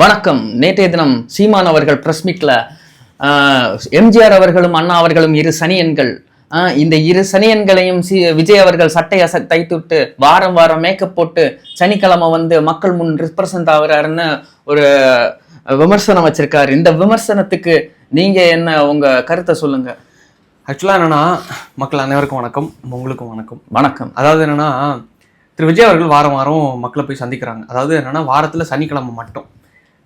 வணக்கம். நேற்றைய தினம் சீமான் அவர்கள் பிரஸ் மீட்ல எம்ஜிஆர் அவர்களும் அண்ணா அவர்களும் இரு சனியன்கள் இந்த இரு சனியன்களையும் சி விஜய் அவர்கள் சட்டை அச தைத்துட்டு வாரம் வாரம் மேக்கப் போட்டு சனிக்கிழமை வந்து மக்கள் முன் ரிப்ரசன்ட் ஆகுறாருன்னு ஒரு விமர்சனம் வச்சிருக்காரு. இந்த விமர்சனத்துக்கு நீங்க என்ன உங்க கருத்தை சொல்லுங்க? ஆக்சுவலாக என்னன்னா மக்கள் அனைவருக்கும் வணக்கம். உங்களுக்கும் வணக்கம். வணக்கம். அதாவது என்னன்னா திரு விஜய் அவர்கள் வாரம் வாரம் மக்களை போய் சந்திக்கிறாங்க. அதாவது என்னன்னா வாரத்தில் சனிக்கிழமை மட்டும்.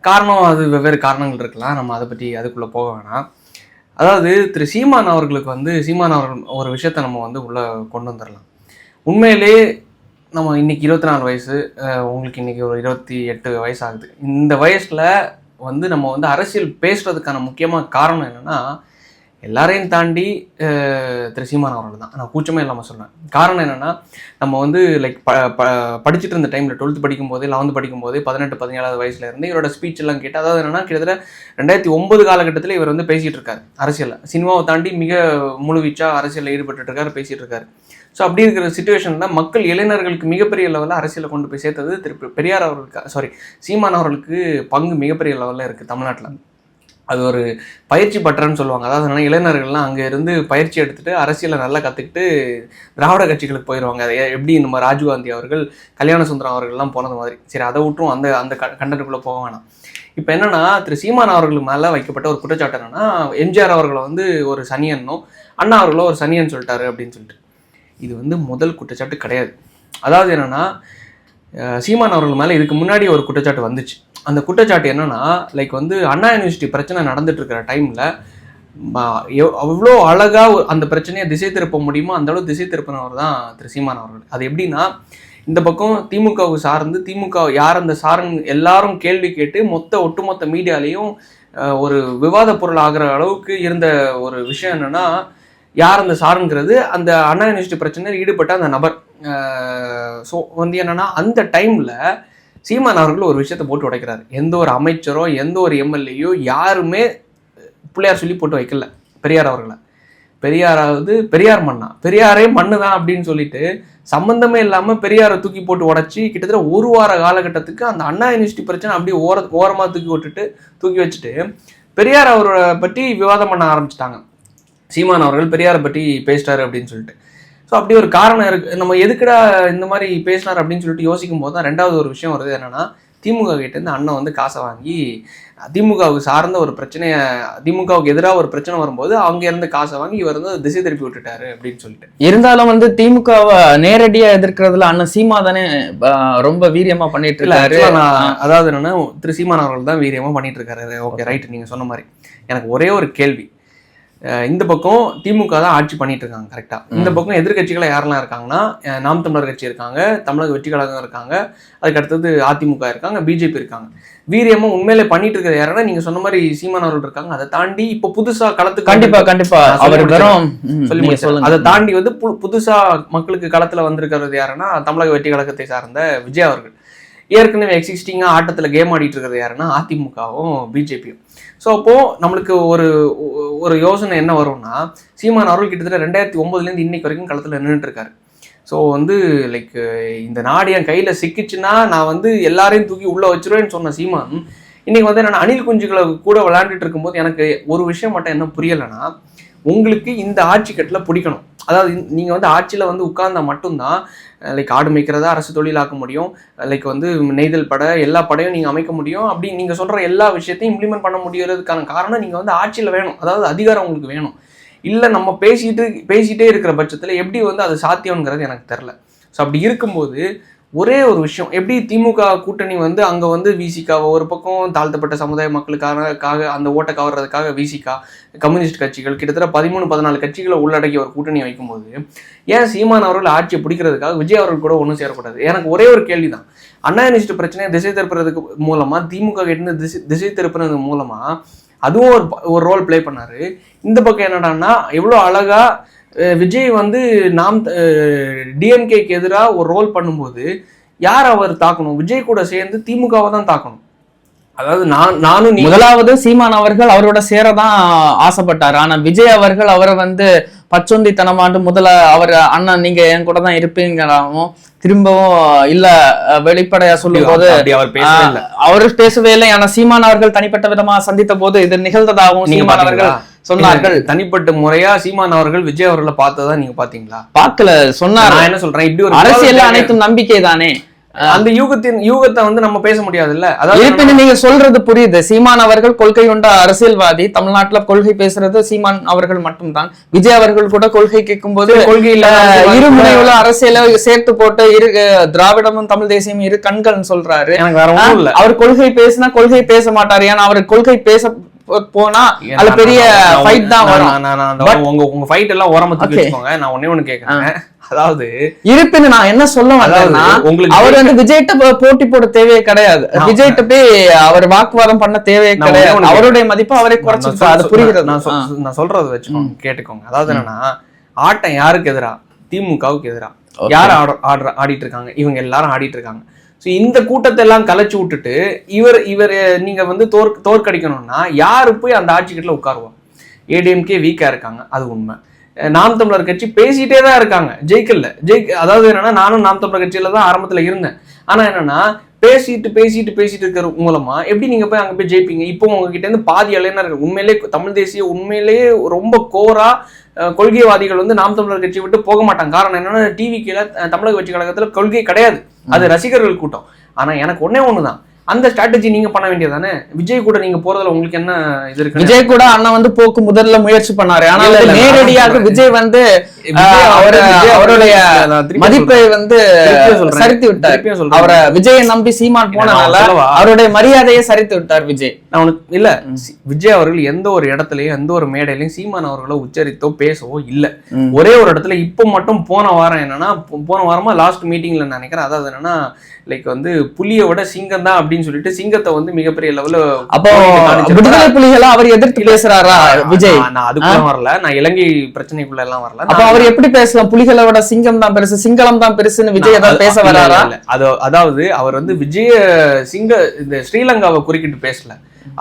காரணம் அது வெவ்வேறு காரணங்கள் இருக்கலாம். நம்ம அதை பற்றி அதுக்குள்ளே போக வேணாம். அதாவது திரு சீமான் அவர்களுக்கு வந்து சீமான் அவர்கள் ஒரு விஷயத்த நம்ம வந்து உள்ளே கொண்டு வந்துடலாம் உண்மையிலே நம்ம இன்னைக்கு இருபத்தி நாலு வயசு உங்களுக்கு இன்றைக்கி ஒரு இருபத்தி எட்டு வயசு ஆகுது. இந்த வயசில் வந்து நம்ம வந்து அரசியல் பேசுகிறதுக்கான முக்கியமான காரணம் என்னன்னா எல்லாரையும் தாண்டி திரு சீமான் அவர்கள் தான். நான் கூச்சமே இல்லாமல் சொல்கிறேன் காரணம் என்னென்னா நம்ம வந்து லைக் ப ப படிச்சுட்டு இருந்த டைமில் டுவெல்த் படிக்கும்போது லெவன்த் படிக்கும்போது பதினெட்டு பதினேழாவது வயசுல இருந்து இவரோட ஸ்பீச் எல்லாம் கேட்டு அதாவது என்னன்னா கிட்டத்தட்ட ரெண்டாயிரத்தி ஒன்பது காலகட்டத்தில் இவர் வந்து பேசிகிட்டு இருக்காரு அரசியலில். சினிமாவை தாண்டி மிக முழுவீச்சாக அரசியலில் ஈடுபட்டு இருக்காரு பேசிகிட்டு இருக்காரு. ஸோ அப்படி இருக்கிற சுச்சுவேஷனில் மக்கள் இளைஞர்களுக்கு மிகப்பெரிய லெவலில் அரசியலை கொண்டு போய் சேர்த்தது திரு பெரியார் அவர்களுக்கு சாரி சீமான் அவர்களுக்கு பங்கு மிகப்பெரிய லெவலில் இருக்குது தமிழ்நாட்டில். அது ஒரு பயிற்சி பட்டறன்னு சொல்லுவாங்க. அதாவது என்னன்னா இளைஞர்கள்லாம் அங்கே இருந்து பயிற்சி எடுத்துகிட்டு அரசியலை நல்லா கற்றுக்கிட்டு திராவிட கட்சிகளுக்கு போயிடுவாங்க அதை எப்படி நம்ம ராஜீவ்காந்தி அவர்கள் கல்யாண சுந்தரம் அவர்கள்லாம் போனது மாதிரி. சரி அதை விட்டும் அந்த அந்த கண்டனுக்குள்ளே போக வேணாம். இப்போ என்னென்னா திரு சீமான் அவர்கள் மேலே வைக்கப்பட்ட ஒரு குற்றச்சாட்டு என்னென்னா எம்ஜிஆர் அவர்களை வந்து ஒரு சனியன்னும் அண்ணா அவர்களோ ஒரு சனியன் சொல்லிட்டாரு அப்படின்னு சொல்லிட்டு. இது வந்து முதல் குற்றச்சாட்டு கிடையாது. அதாவது என்னென்னா சீமான் அவர்கள் மேலே இதுக்கு முன்னாடி ஒரு குற்றச்சாட்டு வந்துச்சு. அந்த குற்றச்சாட்டு என்னன்னா லைக் வந்து அண்ணா யூனிவர்சிட்டி பிரச்சனை நடந்துட்டு இருக்கிற டைம்ல அவ்வளோ அழகா அந்த பிரச்சனையை திசை திருப்ப முடியுமோ அந்த அளவு திசை திருப்பினவர் தான் திரு சீமான் அவர்கள். அது எப்படின்னா இந்த பக்கம் திமுகவை சார்ந்து திமுக யார் அந்த சாரன் எல்லாரும் கேள்வி கேட்டு மொத்த ஒட்டுமொத்த மீடியாலையும் ஒரு விவாத பொருள் ஆகிற அளவுக்கு இருந்த ஒரு விஷயம் என்னன்னா யார் அந்த சாருங்கிறது அந்த அண்ணா யூனிவர்சிட்டி பிரச்சனையில் ஈடுபட்ட அந்த நபர். ஸோ வந்து என்னன்னா அந்த டைம்ல சீமான் அவர்கள் ஒரு விஷயத்தை போட்டு உடைக்கிறார். எந்த ஒரு அமைச்சரோ எந்த ஒரு எம்எல்ஏயோ யாருமே பிள்ளையார் சொல்லி போட்டு வைக்கல. பெரியார் அவர்களை. பெரியாராவது பெரியார் மண்ணா பெரியாரே மண்ணு தான் அப்படின்னு சொல்லிட்டு சம்பந்தமே இல்லாமல் பெரியாரை தூக்கி போட்டு உடைச்சி கிட்டத்தட்ட ஒரு வார காலகட்டத்துக்கு அந்த அண்ணா யூனிவர்சிட்டி பிரச்சனை அப்படியே ஓர ஓரமாக தூக்கி விட்டுட்டு தூக்கி வச்சுட்டு பெரியார் அவரை பற்றி விவாதம் பண்ண ஆரம்பிச்சிட்டாங்க. சீமான் அவர்கள் பெரியாரை பற்றி பேசிட்டாரு அப்படின்னு சொல்லிட்டு. ஸோ அப்படி ஒரு காரணம் இருக்கு. நம்ம எதுக்குடா இந்த மாதிரி பேசினார் அப்படின்னு சொல்லிட்டு யோசிக்கும் போது தான் ரெண்டாவது ஒரு விஷயம் வருது. என்னன்னா திமுக கிட்ட இருந்து அண்ணன் வந்து காசை வாங்கி திமுகவுக்கு சார்ந்த ஒரு பிரச்சனையை திமுகவுக்கு எதிராக ஒரு பிரச்சனை வரும்போது அவங்க இருந்து காசை வாங்கி இவர் வந்து திசை திருப்பி விட்டுட்டாரு அப்படின்னு சொல்லிட்டு. இருந்தாலும் வந்து திமுகவை நேரடியா எதிர்க்கிறதுல அண்ணன் சீமா தானே ரொம்ப வீரியமா பண்ணிட்டு இருக்காரு. அதாவது என்னன்னா திரு சீமான் அவர்கள் தான் வீரியமா பண்ணிட்டு இருக்காரு. ஓகே ரைட் நீங்க சொன்ன மாதிரி. எனக்கு ஒரே ஒரு கேள்வி. இந்த பக்கம் திமுக தான் ஆட்சி பண்ணிட்டு இருக்காங்க கரெக்டா இந்த பக்கம் எதிர்க்கட்சிகளை யாரெல்லாம் இருக்காங்கன்னா நாம் தமிழர் கட்சி இருக்காங்க தமிழக வெற்றி கழகம் இருக்காங்க அதுக்கு அடுத்தது அதிமுக இருக்காங்க பிஜேபி இருக்காங்க. வீரியமா உண்மையிலே பண்ணிட்டு இருக்கிறது யாருன்னா நீங்க சொன்ன மாதிரி சீமான் அவர்கள் இருக்காங்க. அதை தாண்டி இப்ப புதுசா களத்துக்கு கண்டிப்பா கண்டிப்பா. அவர் சொல்லி அதை தாண்டி வந்து புதுசா மக்களுக்கு களத்துல வந்திருக்கிறது யாருன்னா தமிழக வெற்றி கழகத்தை சார்ந்த விஜய் அவர்கள். ஏற்கனவே எக்ஸிஸ்டிங்கா ஆட்டத்துல கேம் ஆடிட்டு இருக்கிறது யாருன்னா அதிமுகவும் பிஜேபியும். ஸோ அப்போது நம்மளுக்கு ஒரு ஒரு யோசனை என்ன வரும்னா சீமான் அவர்கள் கிட்டத்தட்ட ரெண்டாயிரத்தி ஒன்பதுலேருந்து இன்னைக்கு வரைக்கும் களத்தில் நின்றுட்டுருக்காரு ஸோ வந்து லைக் இந்த நாடு என் கையில் சிக்கிச்சுன்னா நான் வந்து எல்லாரையும் தூக்கி உள்ளே வச்சிருவேன்னு சொன்ன சீமான் இன்றைக்கி வந்து நான் அணில் குஞ்சுகளை கூட விளையாண்டுட்டு இருக்கும்போது எனக்கு ஒரு விஷயம் மட்டும் என்ன புரியலைன்னா உங்களுக்கு இந்த ஆட்சி கட்டில் பிடிக்கணும். அதாவது நீங்கள் வந்து ஆட்சியில் வந்து உட்கார்ந்தா மட்டும்தான் லைக் ஆடு மேய்க்கிறதா அரசு தொழிலாக்க முடியும். லைக் வந்து நெய்தல் படை எல்லா படையும் நீங்கள் அமைக்க முடியும். அப்படி நீங்கள் சொல்கிற எல்லா விஷயத்தையும் இம்ப்ளிமெண்ட் பண்ண முடியறதுக்கான காரணம் நீங்கள் வந்து ஆட்சியில் வேணும். அதாவது அதிகாரம் உங்களுக்கு வேணும். இல்லை நம்ம பேசிட்டு பேசிகிட்டே இருக்கிற பட்சத்தில் எப்படி வந்து அது சாத்தியம்ங்கிறது எனக்கு தெரில ஸோ அப்படி இருக்கும்போது ஒரே ஒரு விஷயம். எப்படி திமுக கூட்டணி வந்து அங்கே வந்து விசிகாவை ஒரு பக்கம் தாழ்த்தப்பட்ட சமுதாய மக்களுக்காக அந்த ஓட்டை கவர்றதுக்காக விசிகா கம்யூனிஸ்ட் கட்சிகள் கிட்டத்தட்ட பதிமூணு பதினாலு கட்சிகளை உள்ளடக்கிய ஒரு கூட்டணி வைக்கும்போது ஏன் சீமான் அவர்கள் ஆட்சியை பிடிக்கிறதுக்காக விஜய் அவர்கள் கூட ஒன்றும் சேரக்கூடாது? எனக்கு ஒரே ஒரு கேள்வி தான் அண்ணா யூனிவர்சிட்டி பிரச்சனையை திசை திருப்புறதுக்கு மூலமாக திமுக கிட்ட திசை திசை திருப்புறது மூலமாக அதுவும் ஒரு ப- ஒரு ரோல் ப்ளே பண்ணார். இந்த பக்கம் என்னடான்னா எவ்வளோ அழகாக விஜய் வந்து நாம் டிஎம்கேக்கு எதிராக ஒரு ரோல் பண்ணும்போது யார் அவர் தாக்கணும்? விஜய் கூட சேர்ந்து திமுகவை தான் தாக்கணும். அதாவது நான் நானும் முதலாவது சீமான் அவர்கள் அவரோட சேரதான் ஆசைப்பட்டார். ஆனா விஜய் அவர்கள் அவரை வந்து பச்சொந்தித்தனமாட்டு முதல்ல அவர் அண்ணன் நீங்க என் கூட தான் இருப்பீங்களாவும் திரும்பவும் இல்ல வெளிப்படையா சொல்லும் போது அவர் பேசவே இல்ல. ஆனா சீமான் அவர்கள் தனிப்பட்ட விதமா சந்தித்த போது இது நிகழ்ந்ததாகவும் சீமான் அவர்கள்? சொன்னார்கள். தனிப்பட்ட முறையா சீமான் அவர்கள் விஜய் அவர்களை பார்த்ததா நீங்க பாத்தீங்களா? பார்க்கல சொன்னார். நான் என்ன சொல்றேன்? இப்படி ஒரு அரசியல் அனைத்தும் நம்பிக்கை தானே அந்த யூகத்தின் யூகத்தை வந்து நம்ம பேச முடியாதுல்ல? அதாவது இருப்பினும் நீங்க சொல்றது புரியுது. சீமான் அவர்கள் கொள்கை கொண்ட அரசியல்வாதி. தமிழ்நாட்டுல கொள்கை பேசுறது சீமான் அவர்கள் மட்டும்தான். விஜய் அவர்கள் கூட கொள்கை கேட்கும் போது கொள்கை இல்ல இரு முனைவுல அரசியல சேர்த்து போட்டு இரு திராவிடமும் தமிழ் தேசியம் இரு கண்கள்னு சொல்றாரு. எனக்கு வேற ஒண்ணும் இல்ல. அவர் கொள்கை பேசினா கொள்கை பேச மாட்டாரு. ஏன்னா அவர் கொள்கை பேச போனா அது பெரிய ஃபைட் தான் வரும். உங்க உங்க ஃபைட் எல்லாம் ஓரமா. வச்சுக்கோங்க. நான் ஒண்ணே ஒண்ணு கேக்குறேன். அதாவது இருப்பினும் நான் என்ன சொல்ல வந்தேன்னா அவர் வந்து விஜய்கிட்ட போட்டி போட தேவையே கிடையாது. விஜய்கிட்ட போய் அவர் வாக்குவாதம் பண்ண தேவையே கிடையாது. அவருடைய மதிப்பு அவரே சொல்- அது புரிகிறது? நான் சொல்- நான் சொல்றத வச்சுக்கோங்க கேட்டுக்கோங்க. அதாவது என்னன்னா ஆட்டம் யாருக்கு எதிரா? திமுகவுக்கு எதிரா. யார் ஆட ஆடுற ஆடிட்டு இருக்காங்க? இவங்க எல்லாரும் ஆடிட்டு இருக்காங்க. ஸோ இந்த கூட்டத்தை எல்லாம் கலைச்சி விட்டுட்டு இவர் இவர் நீங்கள் வந்து தோற் தோற்கடிக்கணும்னா யார் போய் அந்த ஆட்சிக்கிட்ட உட்காருவா ஏடிஎம்கே வீக்காக இருக்காங்க. அது உண்மை. நாம் தமிழர் கட்சி பேசிகிட்டே தான் இருக்காங்க. ஜெயிக்கல. ஜெயிக்க அதாவது என்னென்னா நானும் நாம் தமிழர் கட்சியில் தான் ஆரம்பத்தில் இருந்தேன். ஆனால் என்னென்னா பேசிட்டு பேசிட்டு பேசிட்டு இருக்கிற மூலமா எப்படி நீங்க போய் அங்க போய் ஜெயிப்பீங்க? இப்போ உங்ககிட்ட இருந்து பாதி இளைஞர்கள் உண்மையிலே தமிழ் தேசிய உண்மையிலேயே ரொம்ப கோரா கொள்கைவாதிகள் வந்து நாம் தமிழர் கட்சி விட்டு போக மாட்டாங்க. காரணம் என்னன்னா டிவி கீழே தமிழக கட்சி கழகத்துல கொள்கை கிடையாது. அது ரசிகர்கள் கூட்டம். ஆனா எனக்கு ஒன்னே ஒண்ணுதான். அந்த ஸ்ட்ராட்டஜி நீங்க பண்ண வேண்டியதானே விஜய் கூட நீங்க போறதுல உங்களுக்கு என்ன இது இருக்கு விஜய் கூட அண்ணன் வந்து போக்கு முதல்ல முயற்சி பண்ணாரு ஆனால் இல்ல, நேரடியாக விஜய் வந்து அவருடைய மதிப்பை. வந்து. சரித்து விட்டார். அவரை விஜயை நம்பி சீமான் போனனால? அவருடைய மரியாதையை சரித்து விட்டார் விஜய் நான் இல்ல விஜய் அவர்கள் எந்த ஒரு இடத்துலயும் எந்த ஒரு மேடையிலயும் சீமான் அவர்களை உச்சரித்தோ பேசவோ இல்ல. ஒரே ஒரு இடத்துல இப்போ மட்டும் போன வாரம் என்னன்னா போன வாரமா லாஸ்ட் மீட்டிங்ல நினைக்கிறேன் அதாவது என்னன்னா லைக் வந்து புலியை விட சிங்கம் தான் அப்படின்னு சொல்லிட்டு சிங்கத்தை வந்து மிகப்பெரிய லெவல்ல அப்போ விடுதலை புலிகளை அவர் எதிர்த்து பேசுறாரா விஜய்? நான் அதுக்குள்ள வரல. நான் இலங்கை பிரச்சனைக்குள்ள எல்லாம் வரல. அப்ப அவர் எப்படி பேசலாம் புலிகளை விட சிங்கம் தான் பெருசு சிங்களம் தான் பெருசுன்னு விஜய் ஏதாவது பேச வராரா. அது அதாவது அவர் வந்து விஜய சிங்க இந்த ஸ்ரீலங்காவை குறுக்கிட்டு பேசல.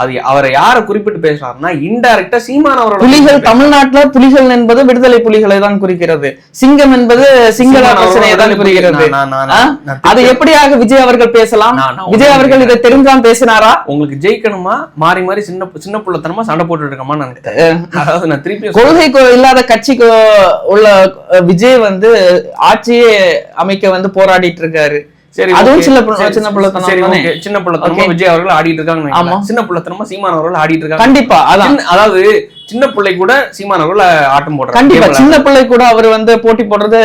அது அவரை யாரை குறிப்பிட்டு பேசுறாருன்னா இன்டைரக்டா சீமான் அவரோட புலிகள் தமிழ்நாட்டுல புலிகள் என்பது விடுதலை புலிகளை தான் குறிக்கிறது. சிங்கம் என்பது சிங்கள பிரச்சனையை தான் குறிக்கிறது. நான் நான் நான்? நான் அதை எப்படியாக விஜய் அவர்கள் பேசலாம்? நான் நான் விஜய் அவர்கள் இதை தெரிஞ்சான் பேசினாரா? உங்களுக்கு ஜெயிக்கணுமா? மாறி மாறி சின்ன சின்ன புள்ளத்தனமா சண்டை போட்டுட்டு எனக்கு தெரியல. அதாவது நான் திருப்பி கொள்கை இல்லாத கட்சிக்கு உள்ள விஜய் வந்து ஆட்சியே அமைக்க வந்து போராடிட்டு இருக்காரு. சரி அதுவும். சின்ன புள்ள- சின்ன புள்ளத்தனம் சரி. சின்ன புள்ளத்தனமா. விஜய் அவர்கள் ஆடிட்டு இருக்காங்க ஆமா. சின்ன புள்ளத்தனமா சீமான் அவர்கள் ஆடிட்டு இருக்காங்க கண்டிப்பா அதான் அதாவது சின்ன பிள்ளை கூட சீமான் அவர்கள் ஆட்டம் போடுறாங்க கண்டிப்பா. சின்ன பிள்ளை கூட அவர் வந்து போட்டி போடுறது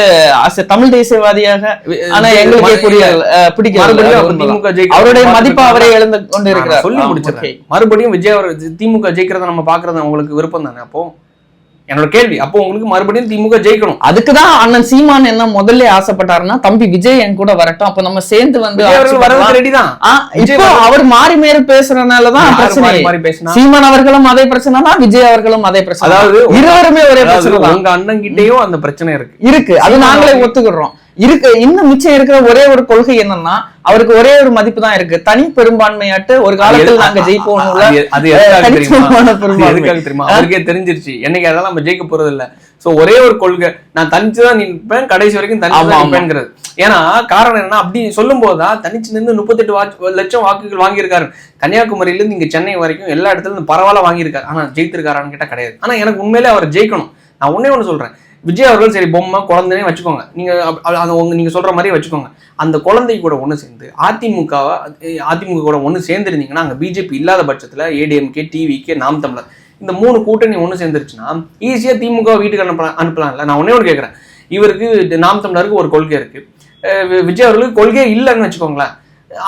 தமிழ் தேசியவாதியாக ஆனா எங்களுக்கு. திமுக ஜெயிக்கிறது அவருடைய மதிப்பு அவரே. எழுந்து கொண்டு இருக்கிறார் சொல்லி okay. மறுபடியும் விஜய் அவர் திமுக ஜெயிக்கிறத நம்ம பாக்குறது உங்களுக்கு விருப்பம் தானே அப்போ என்னோட கேள்வி. அப்போ உங்களுக்கு மறுபடியும் திமுக ஜெயிக்கணும். அதுக்குதான் அண்ணன் சீமான் என்ன முதல்ல ஆசைப்பட்டாருன்னா தம்பி விஜய் என் கூட வரட்டும். அப்ப நம்ம சேர்ந்து வந்து இப்போ அவர் மாறி மேறி பேசுறதுனாலதான் பிரச்சனை. சீமான் அவர்களும் அதே பிரச்சனை தான் விஜய் அவர்களும் அதே பிரச்சனை அதாவது. இருவருமே ஒரே பிரச்சனை உங்க அண்ணன் கிட்டயும் அந்த பிரச்சனை இருக்கு. இருக்கு. அது நாங்களே ஒத்துக்கிறோம். இருக்கு. இன்னும் மிச்சம் இருக்கிற ஒரே ஒரு கொள்கை என்னன்னா அவருக்கு ஒரே ஒரு மதிப்பு தான் இருக்கு. தனி பெரும்பான்மையாட்டு ஒரு காலத்தில் நாங்க தெரியுமா? அவருக்கே தெரிஞ்சிருச்சு. என்னைக்கு அதெல்லாம் நம்ம ஜெயிக்க போறது இல்ல சோ ஒரே ஒரு கொள்கை. நான் தனிச்சு தான் நிற்பேன். கடைசி வரைக்கும் தனிச்சு ஆமா, தான் ஆமா. நிற்பேங்கிறது ஏன்னா காரணம் என்னன்னா அப்படி சொல்லும் போதுதான் தனிச்சு நின்று முப்பத்தெட்டு லட்சம் வாக்குகள் வாங்கியிருக்காரு. கன்னியாகுமரியில இருந்து இங்க சென்னை வரைக்கும் எல்லா இடத்துல இருந்து பரவாயில்ல வாங்கியிருக்காரு. ஆனா ஜெயித்திருக்காரான்னு கேட்டா கிடையாது. ஆனா எனக்கு உண்மையிலே அவர் ஜெயிக்கணும். நான் ஒண்ணே ஒண்ணு சொல்றேன். விஜய் அவர்கள் சரி பொம்மை குழந்தைனே வச்சுக்கோங்க. நீங்கள் அதை உங்க நீங்கள் சொல்கிற மாதிரியே வச்சுக்கோங்க. அந்த குழந்தை கூட ஒன்று சேர்ந்து அதிமுகவை அதிமுக கூட ஒன்று சேர்ந்துருந்தீங்கன்னா அங்கே பிஜேபி இல்லாத பட்சத்தில் ஏடிஎம்கே டிவிகே நாம் தமிழர் இந்த மூணு கூட்டணி ஒன்று சேர்ந்துருச்சுன்னா ஈஸியாக திமுக வீட்டுக்கு அனுப்ப அனுப்பலாம்ல? நான் ஒன்றே ஒன்று கேட்குறேன் இவருக்கு நாம் தமிழருக்கு ஒரு கொள்கை இருக்குது விஜய் அவர்களுக்கு கொள்கையே இல்லைன்னு வச்சுக்கோங்களேன்.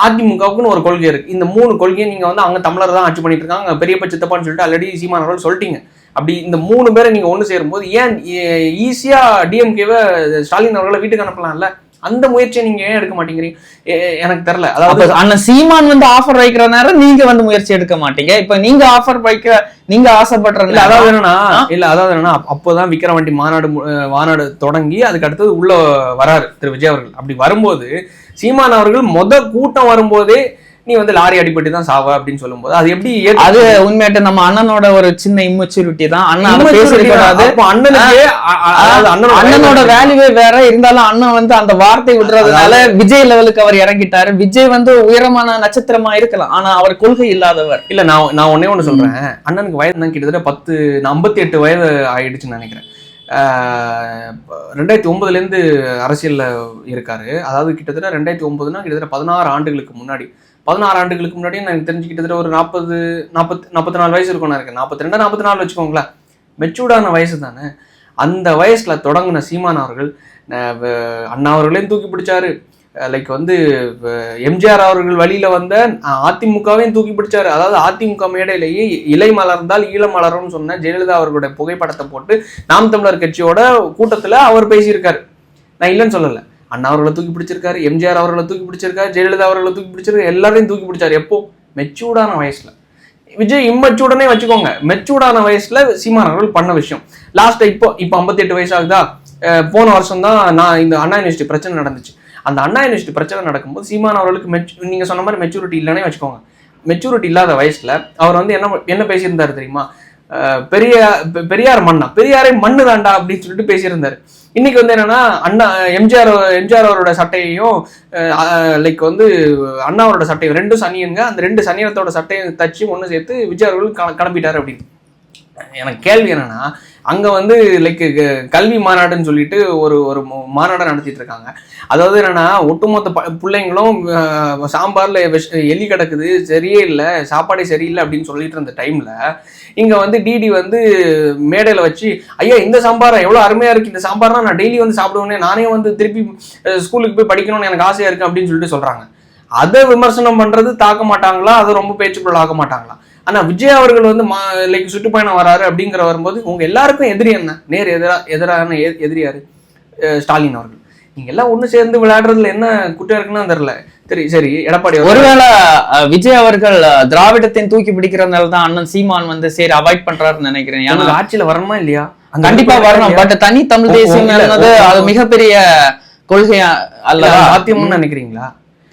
அதிமுகவுக்குன்னு ஒரு கொள்கை இருக்கு. இந்த மூணு கொள்கையை நீங்க வந்து அங்க தமிழர் தான் ஆட்சி பண்ணிட்டு இருக்காங்க. பெரிய பட்சத்தப்பான்னு சித்தப்பான்னு சொல்லிட்டு ஆல்ரெடி சீமானவர்கள் சொல்லிட்டீங்க. அப்படி இந்த மூணு பேரை நீங்க ஒண்ணு சேரும்போது ஏன் ஈஸியா டிஎம்கேவை ஸ்டாலின் அவர்களை வீட்டுக்கு அனுப்பலாம்ல? அந்த முயற்சியை நீங்க ஏன் எடுக்க மாட்டேங்கிறீங்க? எனக்கு தெரியல. அதாவது அண்ணன் சீமான் வந்து ஆஃபர் வைக்கிற நேரம் நீங்க வந்து முயற்சி எடுக்க மாட்டீங்க. இப்ப நீங்க ஆஃபர் வைக்க நீங்க ஆசைப்படுற இல்ல அதாவது என்னன்னா இல்ல அதாவது என்னன்னா அப்ப- அப்போதான் விக்கிரவாண்டி மாநாடு மாநாடு தொடங்கி அதுக்கு அடுத்தது உள்ள வராரு திரு விஜய் அவர்கள். அப்படி வரும்போது சீமான் அவர்கள் மொத கூட்டம் வரும்போதே நீ வந்து லாரி அடிபட்டு தான் சாவ அப்படின்னு சொல்லும்போது அது எப்படி அது உண்மையாட்டு நம்ம அண்ணனோட ஒரு சின்ன இம்மெச்சூரிட்டி தான். அண்ணன் அண்ணனோட வேல்யூவே வேற. இருந்தாலும் அண்ணன் வந்து அந்த வார்த்தை விடுறதுனால விஜய் லெவலுக்கு அவர் இறங்கிட்டாரு. விஜய் வந்து உயரமான நட்சத்திரமா இருக்கலாம். ஆனா அவர் கொள்கை இல்லாதவர். இல்ல நான் நான் ஒன்னே ஒண்ணு சொல்றேன். அண்ணனுக்கு வயது தான் கிட்டத்தட்ட பத்து ஐம்பத்தி எட்டு வயது ஆயிடுச்சுன்னு நினைக்கிறேன். ரெண்டாயிரத்தி ஒன்பதுல இருந்து அரசியல்ல இருக்காரு. அதாவது கிட்டத்தட்ட ரெண்டாயிரத்தி ஒன்பதுனா கிட்டத்தட்ட பதினாறு ஆண்டுகளுக்கு முன்னாடி. பதினாறு ஆண்டுகளுக்கு முன்னாடி எனக்கு தெரிஞ்சு கிட்டத்தட்ட ஒரு நாற்பது நாற்பத்தி நாற்பத்தி நாலு வயசு இருக்கும் இருக்கேன். நாற்பத்தி ரெண்டு நாற்பத்தி நாலு வச்சுக்கோங்களேன். மெச்சூர்டான வயசு தானே. அந்த வயசில் தொடங்கின சீமான் அவர்கள் அண்ணா அவர்களையும் தூக்கி பிடிச்சாரு. லைக் வந்து எம்ஜிஆர் அவர்கள் வழியில் வந்த அதிமுகவையும் தூக்கி பிடிச்சாரு. அதாவது அதிமுக மேடையிலேயே இலை மலர்ந்தால் ஈழ மலரும்னு சொன்ன ஜெயலலிதா அவர்களுடைய புகைப்படத்தை போட்டு நாம் தமிழர் கட்சியோட கூட்டத்தில் அவர் பேசியிருக்காரு. நான் இல்லைன்னு சொல்லலை. அண்ணா அவர்களை தூக்கி பிடிச்சிருக்காரு எம்ஜிஆர் அவர்களை தூக்கி பிடிச்சிருக்காரு ஜெயலலிதா அவர்களை தூக்கி பிடிச்சிருக்காரு எல்லாரையும் தூக்கி பிடிச்சாரு. எப்போ? மெச்சூர்டான வயசுல. விஜய் இம்மச்சூடனே வச்சுக்கோங்க. மெச்சூர்டான வயசுல சீமான் அவர்கள் பண்ண விஷயம். லாஸ்ட் இப்போ இப்போ 58 எட்டு வயசு ஆகுதா? போன வருஷம் தான் நான் இந்த அண்ணா யூனிவர்சிட்டி பிரச்சனை நடந்துச்சு. அந்த அண்ணா யூனிவர்சிட்டி பிரச்சனை நடக்கும்போது சீமான் அவர்களுக்கு மெச்சு நீங்கள் சொன்ன மாதிரி மெச்சூரிட்டி இல்லைன்னே வச்சுக்கோங்க. மெச்சூரிட்டி இல்லாத வயசில் அவர் வந்து என்ன என்ன பேசியிருந்தாரு தெரியுமா? பெரிய பெரியார் மண்ணா பெரியாரே மண்ணு தாண்டா அப்படின்னு சொல்லிட்டு பேசியிருந்தார். இன்னைக்கு வந்து என்னன்னா அண்ணா எம்ஜிஆர் எம்ஜிஆர் அவரோட சட்டையையும் லைக் வந்து அண்ணாவோட சட்டையும் ரெண்டும் சனியனுங்க அந்த ரெண்டு சனியனத்தோட சட்டையும் தச்சு ஒன்று சேர்த்து விஜய் அவர்கள் கிளம்பிட்டார் அப்படின்னு. எனக்கு கேள்வி என்னன்னா அங்க வந்து லைக் கல்வி மாநாடுன்னு சொல்லிட்டு ஒரு ஒரு மாநாடு நடத்திட்டு இருக்காங்க. அதாவது என்னன்னா ஒட்டுமொத்த ப- பிள்ளைங்களும் சாம்பாரில் சாம்பார்ல எலி கிடக்குது சரியே இல்லை சாப்பாடே சரியில்லை அப்படின்னு சொல்லிட்டு இருந்த டைம்ல இங்க வந்து டிடி வந்து மேடையில வச்சு ஐயா இந்த சாம்பார்? எவ்வளவு அருமையா இருக்கு. இந்த சாம்பார்னா நான் டெய்லி வந்து சாப்பிடுவேன். நானே வந்து திருப்பி ஸ்கூலுக்கு போய் படிக்கணும்னு எனக்கு ஆசையா இருக்கு. அப்படின்னு சொல்லிட்டு சொல்றாங்க. அதை விமர்சனம் பண்றது தாக்க மாட்டாங்களா? அதை ரொம்ப பேச்சுக்குள்ள ஆக மாட்டாங்களா? ஆனா விஜய் அவர்கள் வந்து லைக் சுற்றுப்பயணம் வராரு அப்படிங்கிற வரும்போது உங்க எல்லாருக்கும் எதிரி என்ன? நேர் எதிரா எதிரான எ- எதிரி யாரு அஹ் ஸ்டாலின் அவர்கள். நீங்க எல்லாம் ஒண்ணு சேர்ந்து விளையாடுறதுல என்ன குற்றம் இருக்குன்னு தெரியல. சரி சரி எடப்பாடி ஒருவேளை விஜய் அவர்கள் திராவிடத்தையும் தூக்கி பிடிக்கிறதுனால தான் அண்ணன் சீமான் வந்து சரி அவாய்ட் பண்றாருன்னு நினைக்கிறேன். ஏன்னா ஆட்சியில வரணுமா இல்லையா? கண்டிப்பா வரணும்? பட் தனி தமிழ் தேசியம் அது. மிகப்பெரிய கொள்கை இல்ல, அல்லவா? அது சாத்தியம்னு நினைக்கிறீங்களா?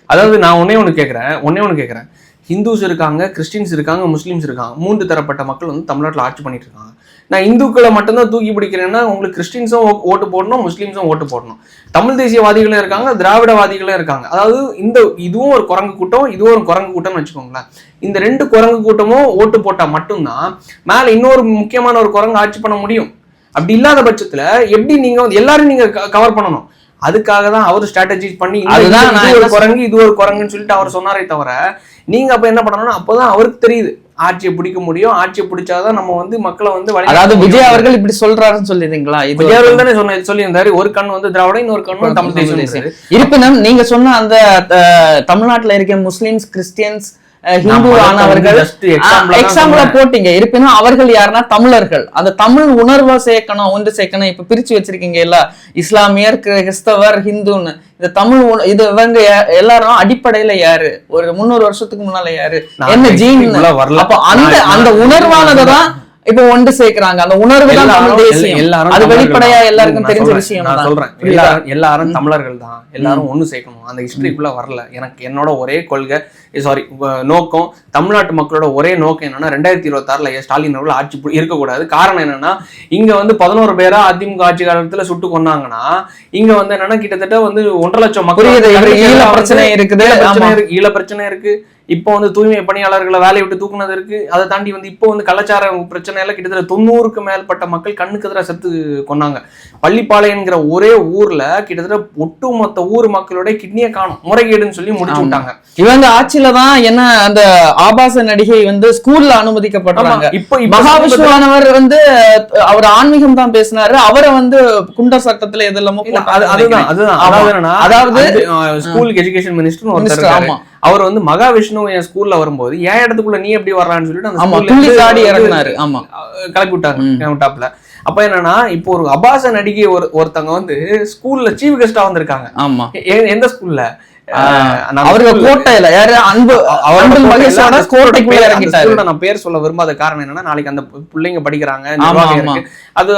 அதாவது நான் ஒன்னே ஒன்று கேட்குறேன் ஒன்னே ஒன்று கேட்குறேன் ஹிந்துஸ் இருக்காங்க கிறிஸ்டின்ஸ் இருக்காங்க முஸ்லீம்ஸ் இருக்காங்க மூன்று தரப்பட்ட மக்கள் வந்து தமிழ்நாட்டில் ஆட்சி பண்ணிட்டு இருக்காங்க. நான் இந்துக்களை மட்டும்தான் தூக்கி பிடிக்கிறேன்னா உங்களுக்கு கிறிஸ்டின்ஸும் ஓ- ஓட்டு போடணும் முஸ்லீம்ஸும் ஓட்டு போடணும். தமிழ் தேசியவாதிகளும் இருக்காங்க திராவிடவாதிகளும் இருக்காங்க. அதாவது இந்த இதுவும் ஒரு குரங்கு கூட்டம் இதுவும் ஒரு குரங்கு கூட்டம்னு வச்சுக்கோங்களேன். இந்த ரெண்டு குரங்கு கூட்டமும் ஓட்டு போட்டால் மட்டும்தான் மேலே இன்னொரு முக்கியமான ஒரு குரங்கு ஆட்சி பண்ண முடியும். அப்படி இல்லாத பட்சத்தில் எப்படி நீங்கள் வந்து எல்லாரும் நீங்கள் கவர் பண்ணணும். அதுக்காக தான் அவர் ஸ்ட்ராட்டஜி பண்ணி அதுதான் ஒரு குரங்கு இது ஒரு குரங்குன்னு சொல்லிட்டு அவர் சொன்னாரே தவிர நீங்க அப்ப என்ன பண்ணணும்னா அப்பதான் அவருக்கு தெரியுது. ஆட்சியை பிடிக்க முடியும். ஆட்சியை பிடிச்சாதான் நம்ம வந்து மக்களை வந்து அதாவது விஜய் அவர்கள் இப்படி சொல்றாருன்னு சொல்லிடுறீங்களா இது விஜய் அவர்கள் தானே சொன்ன சொல்லியிருந்தாரு. ஒரு கண் வந்து திராவிடம் இன்னொரு கண் வந்து தமிழ் தேசியம். இருப்பினும் நீங்க சொன்ன அந்த தமிழ்நாட்டுல இருக்க முஸ்லிம்ஸ் கிறிஸ்டியன்ஸ் ஹிந்து ஆனவர்கள் எக்ஸாம்பிளா. போட்டீங்க. இருப்பினும் அவர்கள் யாருன்னா தமிழர்கள். அந்த தமிழ் உணர்வை சேர்க்கணும் ஒன்று சேர்க்கணும் இப்ப பிரிச்சு வச்சிருக்கீங்க இல்ல? இஸ்லாமியர் கிற- கிறிஸ்தவர் ஹிந்துன்னு. இந்த தமிழ் இது இவங்க எல்லாரும் அடிப்படையில யாரு? ஒரு முந்நூறு வருஷத்துக்கு முன்னால யாரு? என்ன ஜீன். அப்ப அந்த அந்த நான் உணர்வானதை தான் இப்ப ஒன்று சேர்க்கிறாங்க. அந்த உணர்வு தான் தமிழ் தேசியம். எல்லாரும் அது வெளிப்படையா. எல்லாருக்கும் தெரிஞ்ச விஷயம் நான் சொல்றேன்? எல்லாரும் எல்லாரும் தமிழர்கள் தான். எல்லாரும் ஒண்ணு சேர்க்கணும். அந்த ஹிஸ்டரிக்குள்ள வரல. எனக்கு என்னோட ஒரே கொள்கை சாரி நோக்கம் தமிழ்நாட்டு மக்களோட ஒரே நோக்கம் என்னன்னா ரெண்டாயிரத்தி இருபத்தி ஆறுல ஸ்டாலின் அவர்கள் ஆட்சி இருக்கக்கூடாது. காரணம் என்னன்னா இங்க வந்து பதினோரு பேரா அதிமுக ஆட்சி காலத்துல சுட்டு கொன்னாங்கன்னா இங்க வந்து என்னன்னா கிட்டத்தட்ட வந்து ஒன்றரை லட்சம் மக்கள் ஈழ பிரச்சனை இருக்குது. ஈழ பிரச்சனை இருக்கு. இப்போ வந்து தூய்மை பணியாளர்களை வேலையை விட்டு தூக்குனது இருக்கு. அதை தாண்டி வந்து இப்போ வந்து கலாச்சார பிரச்சனை எல்லாம் கிட்டத்தட்ட தொண்ணூறுக்கு மேற்பட்ட மக்கள் கண்ணுக்கு எதிராக செத்து கொன்னாங்க. பள்ளிப்பாளையங்கிற ஒரே ஊர்ல கிட்டத்தட்ட ஒட்டுமொத்த ஊர் மக்களோட கிட்னியை காணும். முறைகேடுன்னு சொல்லி முடிச்சு. விட்டாங்க. இவங்க ஆட்சியில தான் என்ன அந்த ஆபாச நடிகை வந்து ஸ்கூல்ல ஆமா, அனுமதிக்கப்படுறாங்க. இப்போ மகாவிஷ்ணுவானவர் வந்து அவர் ஆன்மீகம் தான் பேசினாரு. அவரை வந்து குண்டர் சட்டத்துல எதெல்லாமோ அதுதான் அதுதான். அதாவது ஸ்கூலுக்கு எஜுகேஷன் மினிஸ்டர் ஒருத்தர் அவர் வந்து மகாவிஷ்ணு என் ஸ்கூல்ல வரும்போது ஏன் இடத்துக்குள்ள நீ எப்படி வர்றான்னு சொல்லிட்டு இறங்கினாரு. ஆமா. கிளப்பி விட்டாங்க விட்டாப்ல அப்ப என்னன்னா இப்போ ஒரு அபாச நடிகை ஒரு ஒருத்தவங்க வந்து ஸ்கூல்ல சீஃப் கெஸ்டா வந்திருக்காங்க. ஆமா. எந்த ஸ்கூல்ல அவருக்கு கோட்டையில யாரு? அன்பு அன்பு மகேஷோட கோட்டைக்குள்ள இறங்கிட்டாரு. நான் பேர் சொல்ல விரும்பாத காரணம் என்னன்னா நாளைக்கு அந்த பிள்ளைங்க படிக்கிறாங்க. அது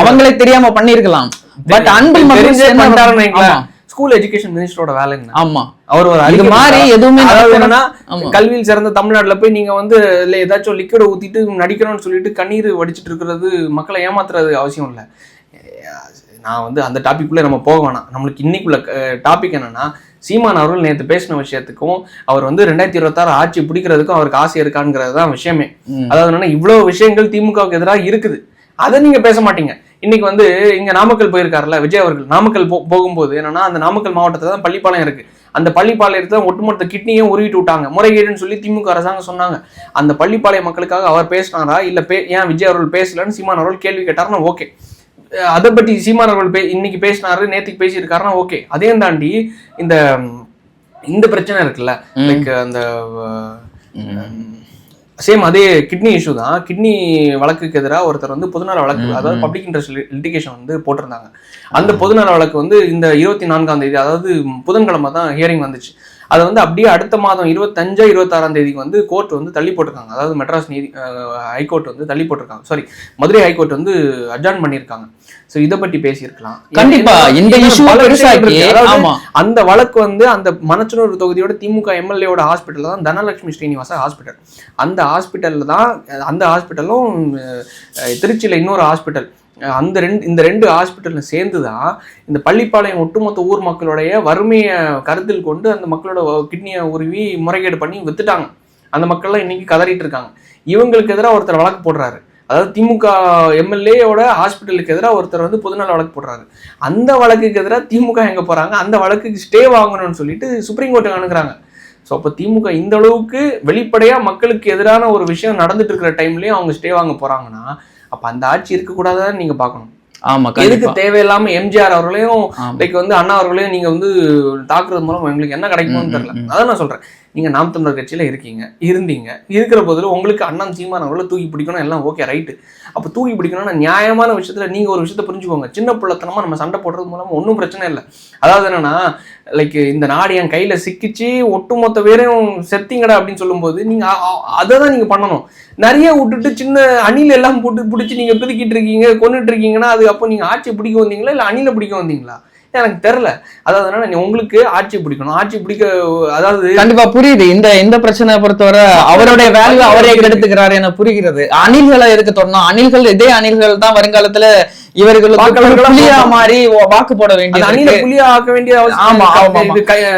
அவங்களே தெரியாம பண்ணிருக்கலாம். பட் அன்பு மகேஷ் ஸ்கூல் எஜுகேஷன் மினிஸ்டரோட வேலை என்ன ஆமா அவர் ஒரு இது மாதிரி? எதுவுமே. என்னன்னா. கல்வியில் சிறந்த தமிழ்நாட்டுல போய் நீங்க வந்து இல்ல ஏதாச்சும் லிக்விட ஊத்திட்டு நடிக்கணும்னு சொல்லிட்டு கண்ணீர் வடிச்சிட்டு இருக்கிறது மக்களை ஏமாத்துறது அவசியம் இல்லை நான் வந்து அந்த டாபிக் குள்ள நம்ம போக வேணாம் நம்மளுக்கு இன்னைக்குள்ள டாபிக் என்னன்னா சீமான் அவர்கள் நேற்று பேசின விஷயத்துக்கும் அவர் வந்து ரெண்டாயிரத்தி இருபத்தாறு ஆட்சி பிடிக்கிறதுக்கும் அவருக்கு ஆசை இருக்காங்கிறது தான் விஷயமே. அதாவது என்னன்னா இவ்வளவு விஷயங்கள் திமுகவுக்கு எதிராக இருக்குது அதை நீங்க பேச மாட்டீங்க இன்னைக்கு வந்து இங்க நாமக்கல் போயிருக்காருல்ல விஜய் அவர்கள். நாமக்கல் போ போகும்போது என்னன்னா அந்த நாமக்கல் மாவட்டத்துல தான் பள்ளிப்பாளையம் இருக்கு. அந்த பள்ளிப்பாளையத்தை ஒட்டுமொத்த கிட்னியும் உருவிட்டு விட்டாங்க. முறைகேடுன்னு சொல்லி திமுக அரசாங்கம் சொன்னாங்க. அந்த பள்ளிப்பாளைய மக்களுக்காக அவர் பேசினாரா? இல்ல பே ஏன் விஜய் அவர்கள் பேசலன்னு சீமான் அவர்கள் கேள்வி கேட்டாருன்னா ஓகே. அதை பத்தி சீமான் அவர்கள் பே இன்னைக்கு பேசினாரு நேத்துக்கு பேசியிருக்காருன்னா ஓகே. அதையும் தாண்டி இந்த இந்த பிரச்சனை இருக்குல்ல. லைக் அந்த சேம் அதே கிட்னி இஷ்யூ தான். கிட்னி வழக்குக்கு எதிராக ஒருத்தர் வந்து பொதுநல வழக்கு அதாவது. பப்ளிக் இன்ட்ரெஸ்ட் லிட்டிகேஷன் வந்து போட்டிருந்தாங்க. அந்த பொதுநல வழக்கு வந்து இந்த இருபத்தி நான்காம் தேதி அதாவது புதன்கிழமை தான் ஹியரிங் வந்துச்சு. அதை வந்து அப்படியே அடுத்த மாதம் இருபத்தஞ்சா இருபத்தாறாம் தேதிக்கு வந்து கோர்ட் வந்து தள்ளி போட்டிருக்காங்க. அதாவது மெட்ராஸ் நீதி ஹைகோர்ட் வந்து தள்ளி போட்டிருக்காங்க. சாரி மதுரை ஹைகோர்ட் வந்து அட்ஜான் பண்ணியிருக்காங்க. ஸோ இதை பற்றி பேசியிருக்கலாம். கண்டிப்பா. இந்த அந்த வழக்கு வந்து அந்த மணச்சனூர் தொகுதியோட திமுக எம்எல்ஏவோட ஹாஸ்பிட்டல் தான் தனலட்சுமி ஸ்ரீனிவாச ஹாஸ்பிட்டல் அந்த ஹாஸ்பிட்டல்ல தான் அந்த ஹாஸ்பிட்டலும் திருச்சியில இன்னொரு ஹாஸ்பிட்டல் அந்த ரெண்டு இந்த ரெண்டு ஹாஸ்பிட்டலில் சேர்ந்து தான் இந்த பள்ளிப்பாளையம் ஒட்டுமொத்த ஊர் மக்களுடைய வறுமையை கருத்தில் கொண்டு அந்த மக்களோட கிட்னியை உருவி முறைகேடு பண்ணி வித்துட்டாங்க. அந்த மக்கள்லாம் இன்னைக்கு கதறிட்டு இருக்காங்க. இவங்களுக்கு எதிராக ஒருத்தர் வழக்கு போடுறாரு. அதாவது திமுக எம்எல்ஏவோட ஹாஸ்பிட்டலுக்கு எதிராக ஒருத்தர் வந்து பொதுநல வழக்கு போடுறாரு. அந்த வழக்குக்கு எதிராக திமுக எங்கே போகிறாங்க அந்த வழக்குக்கு ஸ்டே வாங்கணும்னு சொல்லிட்டு சுப்ரீம் கோர்ட்டுக்கு அணுகுறாங்க. ஸோ அப்போ திமுக இந்த அளவுக்கு வெளிப்படையாக மக்களுக்கு எதிரான ஒரு விஷயம் நடந்துட்டு இருக்கிற டைம்லேயும் அவங்க ஸ்டே வாங்க போகிறாங்கன்னா அப்ப அந்த ஆட்சி இருக்கக்கூடாதான்னு நீங்க பார்க்கணும். ஆமா எதுக்கு தேவையில்லாம எம்ஜிஆர் அவர்களையும். லைக் வந்து அண்ணா அவர்களையும் நீங்க வந்து தாக்குறது மூலம் உங்களுக்கு என்ன கிடைக்குமோன்னு ம், தெரியல. அதான் நான் சொல்றேன். நீங்க நாம் தமிழர் கட்சியில இருக்கீங்க இருந்தீங்க. இருக்கிற போதில் உங்களுக்கு அண்ணன் சீமான் அவர்களை தூக்கி பிடிக்கணும் எல்லாம் ஓகே ரைட்டு அப்ப தூக்கி பிடிக்கணும்னா நியாயமான விஷயத்துல நீங்க ஒரு விஷயத்த புரிஞ்சுக்கோங்க. சின்ன பிள்ளைத்தனமா நம்ம சண்டை போடுறது மூலமா ஒன்றும் பிரச்சனை இல்லை. அதாவது என்னன்னா லைக் இந்த நாடு என் கையில் சிக்கிச்சு ஒட்டுமொத்த பேரையும் செத்தீங்கடா அப்படின்னு சொல்லும்போது நீங்கள் அதை தான் நீங்கள் பண்ணணும். நிறைய விட்டுட்டு சின்ன அணில் எல்லாம் போட்டு பிடிச்சி நீங்கள் பிதுக்கிட்டு இருக்கீங்க கொண்டுட்டு இருக்கீங்கன்னா அது அப்போ நீங்கள் ஆட்சி பிடிக்க வந்தீங்களா இல்லை அணில பிடிக்க வந்தீங்களா? எனக்கு தெரில அதாவது என்னன்னா நீ- உங்களுக்கு ஆட்சி பிடிக்கணும். ஆட்சி பிடிக்க அதாவது கண்டிப்பா புரியுது. இந்த இந்த பிரச்சனையை பொறுத்தவரை அவருடைய வேல்யூ அவரே எடுத்துக்கிறாரு என புரிகிறது. அணில்களை எதுக்கு தொடணும் அணில்கள் இதே அணில்கள் தான் வருங்காலத்துல இவர்களுக்கு புலியா. மாறி வாக்கு போட இருக்கு. புலியா ஆக்க வேண்டிய ஆமா? ஆமா,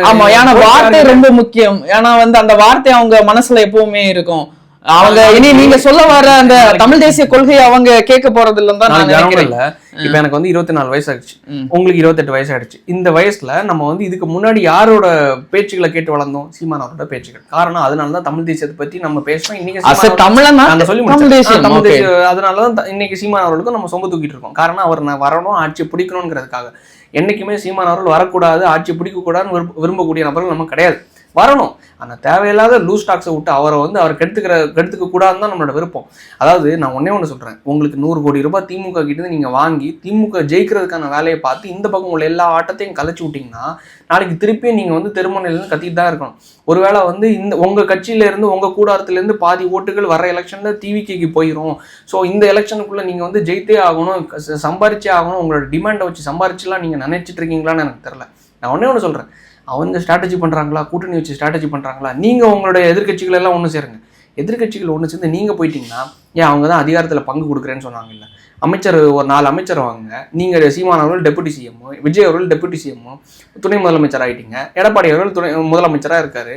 ஆமா ஏன்னா வார்த்தை ரொம்ப முக்கியம் ஏன்னா வந்து அந்த வார்த்தை அவங்க மனசுல எப்பவுமே இருக்கும் அவங்க இனி நீங்க சொல்ல வர அந்த தமிழ் தேசிய கொள்கையை அவங்க கேட்க போறது இல்லைன்னு நான் நினைக்கிறேன். இப்ப எனக்கு வந்து இருபத்தி நாலு வயசு ஆயிடுச்சு. உங்களுக்கு இருபத்தெட்டு வயசு ஆயிடுச்சு. இந்த வயசுல நம்ம வந்து இதுக்கு முன்னாடி யாரோட பேச்சுகளை கேட்டு வளர்ந்தோம்? சீமான் அவரோட பேச்சுகள். காரணம் அதனால தான் தமிழ் தேசியத்தை பத்தி நம்ம பேசுறோம். இன்னைக்கு தமிழனா? நான் சொல்லி தமிழ். தேசியம். தமிழ். தேசியம் அதனால தான் த- இன்னைக்கு சீமான் அவர்களுக்கும் நம்ம சொம்ப தூக்கிட்டு இருக்கோம். காரணம் அவர் நான் வரணும் ஆட்சி பிடிக்கணுங்கிறதுக்காக. என்னைக்குமே சீமான் அவர்கள் வரக்கூடாது ஆட்சி பிடிக்கக்கூடாதுன்னு விரும்ப- விரும்பக்கூடிய நபர்கள் நம்ம கிடையாது. வரணும். அந்த தேவையில்லாத லூஸ் டாக்ஸை விட்டு அவரை வந்து அவர் கெடுத்துக்கிற கெடுத்துக்க கூடாதுன்னு தான் நம்மளோட விருப்பம். அதாவது நான் ஒன்றே ஒன்று சொல்கிறேன் உங்களுக்கு நூறு கோடி ரூபாய் திமுக கிட்டேருந்து நீங்கள் வாங்கி திமுக ஜெயிக்கிறதுக்கான வேலையை பார்த்து இந்த பக்கம் உள்ள எல்லா ஆட்டத்தையும் கலைச்சு விட்டிங்கன்னா நாளைக்கு திருப்பியும் நீங்கள் வந்து தெருமுனையிலேருந்து கத்திட்டு தான் இருக்கணும். ஒருவேளை வந்து இந்த உங்கள் கட்சியிலேருந்து உங்கள் கூடாரத்துலேருந்து பாதி ஓட்டுகள் வர எலெக்ஷனில் டிவிகேக்கு போயிடும் ஸோ இந்த எலெக்ஷனுக்குள்ளே நீங்கள் வந்து ஜெயித்தே ஆகணும் சம்பாரிச்சே ஆகணும். உங்களோட டிமாண்டை வச்சு சம்பாரிச்சுலாம் நீங்கள் நினைச்சிட்டு இருக்கீங்களான்னு எனக்கு தெரில நான் ஒன்றே ஒன்று சொல்கிறேன் அவங்க ஸ்ட்ராட்டஜி பண்ணுறாங்களா கூட்டணி வச்சு ஸ்ட்ராட்டஜி பண்ணுறாங்களா நீங்கள் உங்களுடைய எதிர்க்கட்சிகள் எல்லாம் ஒன்று சேருங்க. எதிர்க்கட்சிகள் ஒன்று சேர்ந்து நீங்கள் போயிட்டீங்கன்னா ஏன் அவங்க தான் அதிகாரத்தில் பங்கு கொடுக்குறேன்னு சொன்னாங்கல்ல. அமைச்சர் ஒரு நாலு அமைச்சர் வாங்க நீங்கள் சீமான் அவர்கள் டெபுட்டி சிஎம் விஜய் அவர்கள் டெபுட்டி சிஎம் துணை முதலமைச்சர் ஆகிட்டீங்க எடப்பாடி அவர்கள் துணை முதலமைச்சராக இருக்கார்.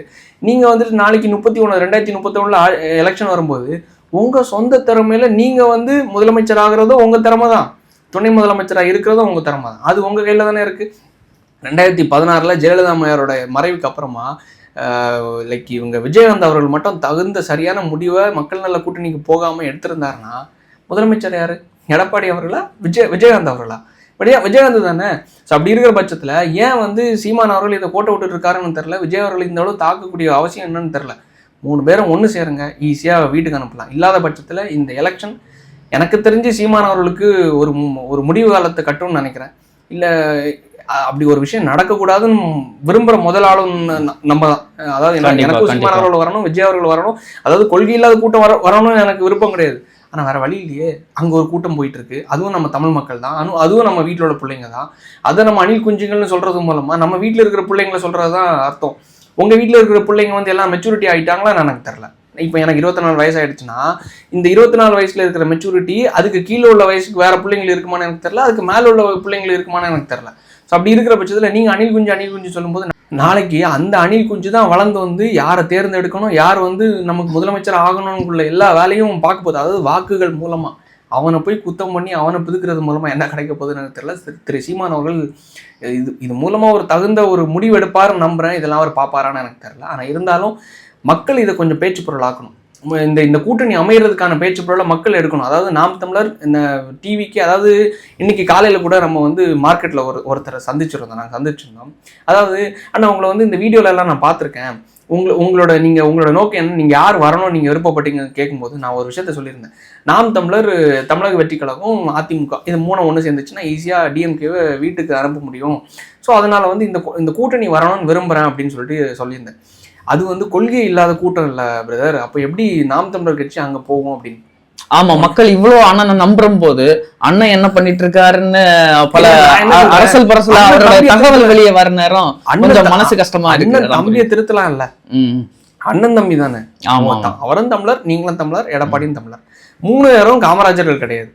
நீங்கள் வந்துட்டு நாளைக்கு முப்பத்தி ஒன்று ரெண்டாயிரத்தி முப்பத்தி ஒன்றில் எலெக்ஷன் வரும்போது உங்கள் சொந்த திறமையில் நீங்கள் வந்து முதலமைச்சர் ஆகுறதும் உங்கள் திறமை தான் துணை முதலமைச்சராக இருக்கிறதும் உங்கள் திறமை தான் அது உங்கள் கையில் தானே இருக்குது ரெண்டாயிரத்தி பதினாறில் ஜெயலலிதா அம்மையாரோட மறைவுக்கு அப்புறமா லைக் இவங்க விஜயகாந்த் அவர்கள் மட்டும் தகுந்த சரியான முடிவை மக்கள் நல கூட்டணிக்கு போகாமல் எடுத்திருந்தாருன்னா முதலமைச்சர் யார்? எடப்பாடி அவர்களா? விஜய் விஜயகாந்த் அவர்களா? இப்படியா விஜயகாந்த் தானே? ஸோ அப்படி இருக்கிற பட்சத்தில் ஏன் வந்து சீமான் அவர்கள் இதை கோட்டை விட்டுட்டு இருக்காருன்னு தெரில விஜய் அவர்கள் இந்த அளவு தாக்கக்கூடிய அவசியம் என்னன்னு தெரில மூணு பேரும் ஒன்று சேருங்க ஈஸியாக வீட்டுக்கு அனுப்பலாம். இல்லாத பட்சத்தில் இந்த எலெக்ஷன் எனக்கு தெரிஞ்சு சீமான் அவர்களுக்கு ஒரு மு- ஒரு முடிவு காலத்தை கட்டும்னு நினைக்கிறேன். இல்லை அப்படி ஒரு விஷயம் நடக்கக்கூடாதுன்னு விரும்புகிற முதல் ஆளும் ந- நம்ம அதாவது எனக்கு- கண்டிப்பா. அவர்கள் வரணும் விஜய் அவர்கள் வரணும். அதாவது கொள்கை இல்லாத கூட்டம் வர வரணும்னு எனக்கு விருப்பம் கிடையாது. ஆனா வேற வழி இல்லையே. அங்க ஒரு கூட்டம் போயிட்டு இருக்கு அதுவும் நம்ம தமிழ் மக்கள் தான். அனு அதுவும் நம்ம வீட்டிலோட பிள்ளைங்க தான். அதை நம்ம அணில் குஞ்சுகள்னு சொல்றது மூலமா நம்ம வீட்டில் இருக்கிற பிள்ளைங்களை சொல்றது தான் அர்த்தம். உங்க வீட்டில் இருக்கிற பிள்ளைங்க வந்து எல்லாம் மெச்சூரிட்டி ஆயிட்டாங்களா எனக்கு தெரில இப்போ எனக்கு இருபத்தி நாலு வயசு ஆயிடுச்சுன்னா இந்த இருபத்தி நாலு வயசுல இருக்கிற மெச்சூரிட்டி அதுக்கு கீழே உள்ள வயசுக்கு வேற பிள்ளைங்கள் இருக்குமான்னு எனக்கு தெரியல. அதுக்கு மேல உள்ள பிள்ளைங்கள் இருக்குமான்னு எனக்கு தெரியல. ஸோ அப்படி இருக்கிற பட்சத்தில் நீங்கள் அணில் குஞ்சு அணில் குஞ்சு சொல்லும்போது நாளைக்கு அந்த அணில் குஞ்சு தான் வளர்ந்து வந்து யாரை தேர்ந்தெடுக்கணும் யார் வந்து நமக்கு முதலமைச்சர் ஆகணும்னுக்குள்ள எல்லா வேலையும் பார்க்க போகுது. அதாவது வாக்குகள் மூலமாக அவனை போய் குத்தம் பண்ணி அவனை புதுக்கிறது மூலமாக என்ன கிடைக்க போகுதுன்னு தெரியல. திரு- சீமான் அவர்கள் இது இது மூலமாக ஒரு தகுந்த ஒரு முடிவு எடுப்பாருன்னு நம்புகிறேன் இதெல்லாம் அவர் பார்ப்பாரான்னு எனக்கு தெரில ஆனால் இருந்தாலும் மக்கள் இதை கொஞ்சம் பேச்சு பொருளாக்கணும். இந்த இந்த கூட்டணி அமைகிறதுக்கான பேச்சு பொருளை மக்கள் எடுக்கணும். அதாவது நாம் தமிழர் இந்த டிவிக்கு அதாவது இன்னைக்கு காலையில கூட நம்ம வந்து மார்க்கெட்ல ஒரு ஒருத்தரை சந்திச்சிருந்தோம். நாங்கள் சந்திச்சிருந்தோம். அதாவது அண்ணா உங்களை வந்து இந்த வீடியோல எல்லாம் நான் பார்த்துருக்கேன். உங்கள உங்களோட நீங்கள் உங்களோட நோக்கம் என்ன? நீங்கள் யார் வரணும்? நீங்கள் விருப்பப்பட்டீங்கன்னு கேட்கும்போது நான் ஒரு விஷயத்த சொல்லியிருந்தேன். நாம் தமிழர் தமிழக வெற்றி கழகம் அதிமுக இது மூணு ஒன்று சேர்ந்துச்சுன்னா ஈஸியாக டிஎம்கேவை வீட்டுக்கு அனுப்ப முடியும். ஸோ அதனால் வந்து இந்த இந்த கூட்டணி வரணும்னு விரும்புறேன் அப்படின்னு சொல்லிட்டு சொல்லியிருந்தேன். அது வந்து கொள்கை இல்லாத கூட்டம் இல்லை பிரதர் அப்போ எப்படி நாம் தமிழர் கட்சி அங்க போகும் அப்படின்னு ஆமா மக்கள் இவ்வளவு அண்ணனை நம்புறும் போது அண்ணன் என்ன பண்ணிட்டு இருக்காருன்னு பல இல்ல, நான் என்ன அ- சொல்றேன்? அரசியல் பரசல அவரோட தகவல். வெளியே வர நேரம் கொஞ்சம் மனசு கஷ்டமா இருக்கு தம்பியை திருத்தலாம் இல்ல. அண்ணன் தம்பி தானே ஆமா. அவரும் தமிழர் நீங்களும் தமிழர் எடப்பாடியும் தமிழர் மூணு பேரும் காமராஜர்கள் கிடையாது.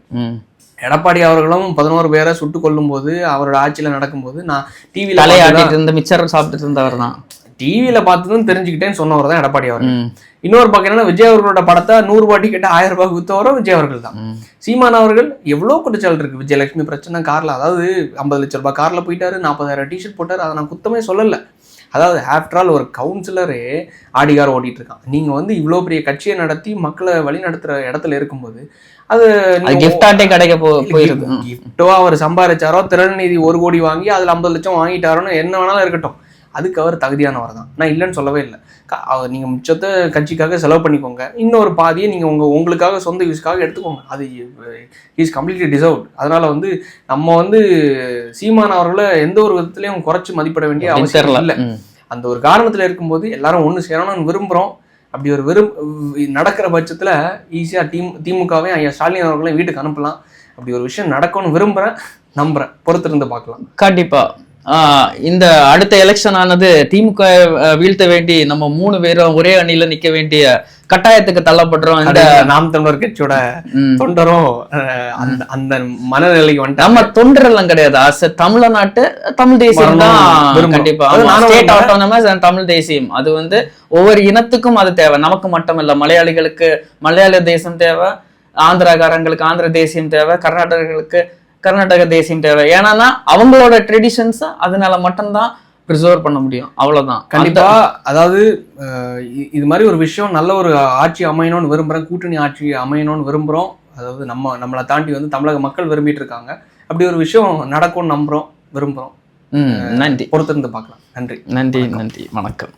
எடப்பாடி அவர்களும் பதினோரு பேரை சுட்டு கொல்லும் போது அவரோட ஆட்சியில நடக்கும்போது நான் டிவியில தலையாட்டிட்டு இருந்த மிச்சர் சாப்பிட்டுட்டு இருந்தவர் தான் டிவியில பார்த்துதான் தெரிஞ்சுக்கிட்டேன்னு சொன்னவர் தான் எடப்பாடி அவர் ம். இன்னொரு பக்கம் என்னன்னா விஜய் அவர்களோட படத்தை நூறு ரூபாய் டிக்கெட் ஆயிரம் ரூபாய்க்கு வித்தவரும் விஜய் அவர்கள் தான். சீமான் அவர்கள் எவ்வளோ குற்றச்சாட்டு இருக்கு? விஜயலட்சுமி பிரச்சனை கார்ல. அதாவது ஐம்பது லட்ச ரூபாய் கார்ல போயிட்டாரு நாற்பதாயிரம் டிஷர்ட் போட்டாரு அதை நான் குத்தமே சொல்லல. அதாவது ஆஃப்டர் ஆல் ஒரு கவுன்சிலரே ஆடிகார் ஓட்டிட்டு இருக்கான். நீங்க வந்து இவ்வளோ பெரிய கட்சியை நடத்தி மக்களை வழி நடத்துற இடத்துல இருக்கும்போது அது கிஃப்டாட்டே கிடைக்க போயிருக்கு. கிஃப்டோ அவர் சம்பாதிச்சாரோ திறன் நிதி ஒரு கோடி வாங்கி அதுல ஐம்பது லட்சம் வாங்கிட்டாரோன்னு என்ன வேணாலும் இருக்கட்டும். அதுக்கு அவர் தகுதியானவர் தான் நான் இல்லைன்னு சொல்லவே இல்லை. க- அவர் நீங்க மிச்சத்தை கட்சிக்காக செலவு பண்ணிக்கோங்க. இன்னொரு பாதியை நீங்க உங்க உங்களுக்காக சொந்த யூஸ்க்காக எடுத்துக்கோங்க. அது இஸ் கம்ப்ளீட்லி டிசர்வ்ட் அதனால வந்து நம்ம வந்து சீமான் அவர்களை எந்த ஒரு விதத்திலையும் குறைச்சு மதிப்பிட வேண்டிய அவசியம் இல்லை. அந்த ஒரு காரணத்துல இருக்கும்போது எல்லாரும் ஒண்ணு சேரணும்னு விரும்புறோம். அப்படி ஒரு விரும் நடக்கிற பட்சத்துல ஈஸியா திமு திமுகவே ஐயா ஸ்டாலின் அவர்களையும் வீட்டுக்கு அனுப்பலாம். அப்படி ஒரு விஷயம் நடக்கும்னு விரும்புறேன் நம்புறேன். பொறுத்திருந்து பார்க்கலாம். கண்டிப்பா. ஆஹ் இந்த அடுத்த எலெக்ஷன் ஆனது திமுக வீழ்த்த வேண்டி நம்ம மூணு பேரும் ஒரே அணியில நிக்க வேண்டிய கட்டாயத்துக்கு தள்ளப்படுறோம். இந்த நாம் தமிழர் கட்சியோட. தொண்டரும் அந்த அந்த மனநிலைக்கு வந்துட்டாங்க. நம்ம தொண்டரெல்லாம் கிடையாது. அஸ் தமிழ்நாட்டு தமிழ் தேசியம் தான். கண்டிப்பா. ஸ்டேட். ஆட்டோனமஸ் தமிழ் தேசியம். அது வந்து ஒவ்வொரு இனத்துக்கும் அது தேவை. நமக்கு மட்டும் இல்ல மலையாளிகளுக்கு மலையாள தேசம் தேவை ஆந்திராக்காரங்களுக்கு ஆந்திர தேசியம் தேவை கர்நாடகர்களுக்கு கர்நாடக தேசியம் தேவை. ஏன்னா அவங்களோட ட்ரெடிஷன்ஸ் அதனால மட்டும்தான் ப்ரிசர்வ் பண்ண முடியும். அவ்வளவுதான். கண்டிப்பா. அதாவது இது மாதிரி ஒரு விஷயம் நல்ல ஒரு ஆட்சி அமையணும்னு விரும்புறேன் கூட்டணி ஆட்சி அமையணும்னு விரும்புறோம். அதாவது நம்ம நம்மளை தாண்டி வந்து தமிழக மக்கள் விரும்பிட்டு இருக்காங்க. அப்படி ஒரு விஷயம் நடக்கும்னு நம்புறோம் விரும்புறோம். ம், நன்றி. பொறுத்திருந்து பார்க்கலாம். நன்றி. நன்றி நன்றி. வணக்கம்.